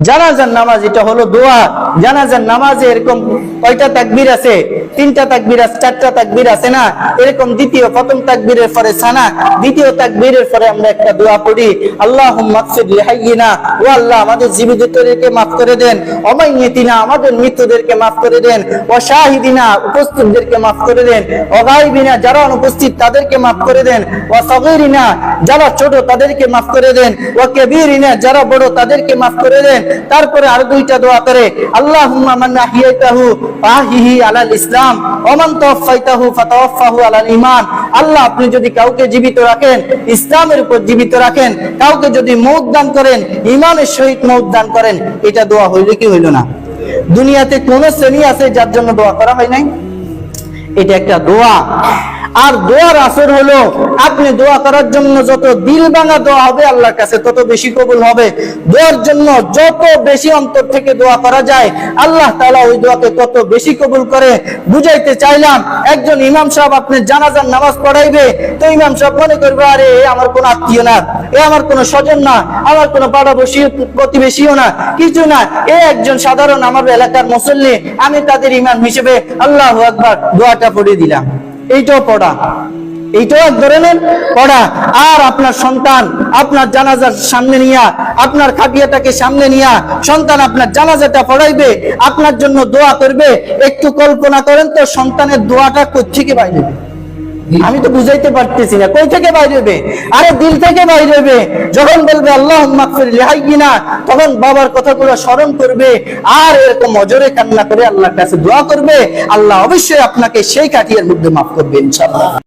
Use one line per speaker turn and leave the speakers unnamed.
জানাজার নামাজ, এটা হলো দোয়া। জানাজার নামাজে এরকম কয়টা তাকবির আছে? তিনটা তাকবির আছে, চারটা তাকবির আছে না? এরকম দ্বিতীয়, প্রথম তাকবীরের পরে সানা, দ্বিতীয় তাকবীরের পরে আমরা একটা দোয়া পড়ি। আল্লাহ লিহাইয়িনা ও আল্লাহ আমাদের জীবিতদেরকে মাফ করে দেন, অমাইয়িতিনা আমাদের মৃত্যুদেরকে মাফ করে দেন, ও শাহিদিনা উপস্থিতদেরকে মাফ করে দেন অগাইবিনা যারা অনুপস্থিত তাদেরকে মাফ করে দেন, ও সগীরিনা যারা ছোট তাদেরকে মাফ করে দেন, ও কেবীরিনা যারা বড় তাদেরকে মাফ করে দেন তারপরে আর দুইটা দোয়া করে ইসলাম মান ঈমান। আল্লাহ, আপনি যদি কাউকে জীবিত রাখেন, ইসলামের উপর জীবিত রাখেন, কাউকে যদি মৌত দান করেন, ঈমানের সহিত মৌত দান করেন, এটা দোয়া হইলে কি হইল না? দুনিয়াতে কোন শ্রেণি আছে যার জন্য দোয়া করা হয় নাই? এটা একটা দোয়া। আর দোয়ার আসর হলো, আপনি দোয়া করার জন্য যত দিল ভাঙা দোয়া হবে আল্লাহর কাছে, তত বেশি কবুল হবে। দোয়ার জন্য যত বেশি অন্তর থেকে দোয়া করা যায়, আল্লাহ তাআলা ওই দোয়াকে তত বেশি কবুল করে। বুঝাইতে চাইলাম, একজন ইমাম সাহেব আপনি জানাজার নামাজ পড়াইবে, তো ইমাম সাহেব মনে করবে, আরে আমার কোনো আত্মীয় না, এ আমার কোনো স্বজন না, আমার কোন পাড়াবসী প্রতিবেশীও না, কিছু না, এ একজন সাধারণ আমার এলাকার মুসল্লি, আমি তাদের ইমাম হিসেবে আল্লাহ আকবার দোয়াটা পড়ে দিলাম। এইটাও পড়া। এইটাও এক ধরনের পড়া। আর আপনার সন্তান আপনার জানাজার সামনে নিয়া, আপনার খাটিয়াটাকে সামনে নিয়া, সন্তান আপনার জানাজাটা পড়াইবে, আপনার জন্য দোয়া করবে। একটু কল্পনা করেন তো সন্তানের দোয়াটা কোথেকে বাইরে আমি তো বুঝাইতে পারতেছি না। কই থেকে বাইরে হবে আরে দিল থেকে বাইর হবে যখন বলবে আল্লাহ না তখন বাবার কথাগুলো স্মরণ করবে। আর এরকম অজরে কান্না করে আল্লাহর কাছে দোয়া করবে। আল্লাহ অবশ্যই আপনাকে সেই কাঠিয়ার মধ্যে মাফ করবে, ইনশাআল্লাহ।